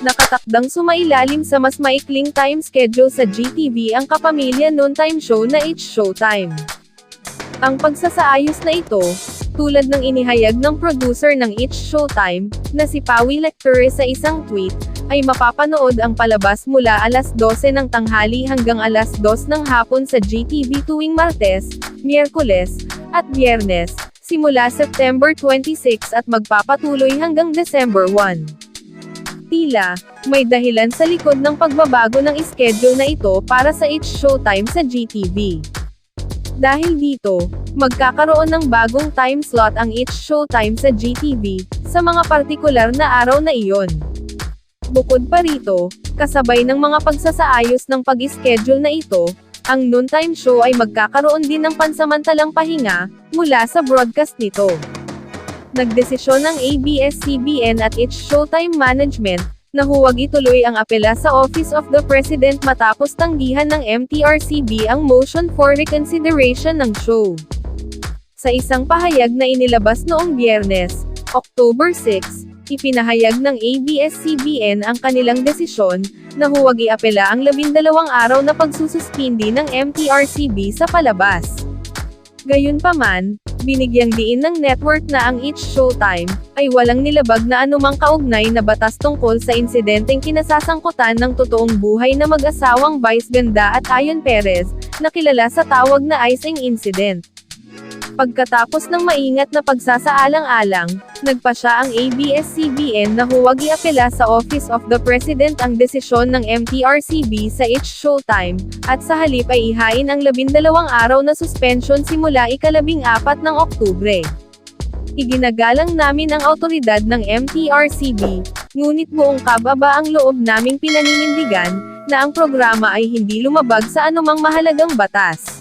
Nakatakdang sumailalim sa mas maikling time schedule sa GTV ang kapamilya noontime show na It's Showtime. Ang pagsasaayos na ito, tulad ng inihayag ng producer ng It's Showtime, na si Pawi Lecture sa isang tweet, ay mapapanood ang palabas mula alas 12 ng tanghali hanggang alas 2 ng hapon sa GTV tuwing Martes, Miyerkules, at Biyernes, simula September 26 at magpapatuloy hanggang December 1. Tila, may dahilan sa likod ng pagbabago ng schedule na ito para sa It's Showtime sa GTV. Dahil dito, magkakaroon ng bagong time slot ang It's Showtime sa GTV, sa mga partikular na araw na iyon. Bukod pa rito, kasabay ng mga pagsasaayos ng pag-schedule na ito, ang noontime show ay magkakaroon din ng pansamantalang pahinga, mula sa broadcast nito. Nagdesisyon ng ABS-CBN at its Showtime Management, na huwag ituloy ang apela sa Office of the President matapos tanggihan ng MTRCB ang motion for reconsideration ng show. Sa isang pahayag na inilabas noong biyernes, October 6, ipinahayag ng ABS-CBN ang kanilang desisyon, na huwag iapela ang labindalawang araw na pagsususpindi ng MTRCB sa palabas. Gayunpaman, binigyang diin ng network na ang It's Showtime, ay walang nilabag na anumang kaugnay na batas tungkol sa insidenteng kinasasangkutan ng totoong buhay na mag-asawang Vice Ganda at Ayon Perez, na kilala sa tawag na icing incident. Pagkatapos ng maingat na pagsasaalang-alang, nagpa siya ang ABS-CBN na huwag iapela sa Office of the President ang desisyon ng MTRCB sa It's Showtime, at sa halip ay ihain ang labindalawang araw na suspension simula ikalabing apat ng Oktubre. Iginagalang namin ang autoridad ng MTRCB, ngunit buong kababa ang loob naming pinaninindigan, na ang programa ay hindi lumabag sa anumang mahalagang batas.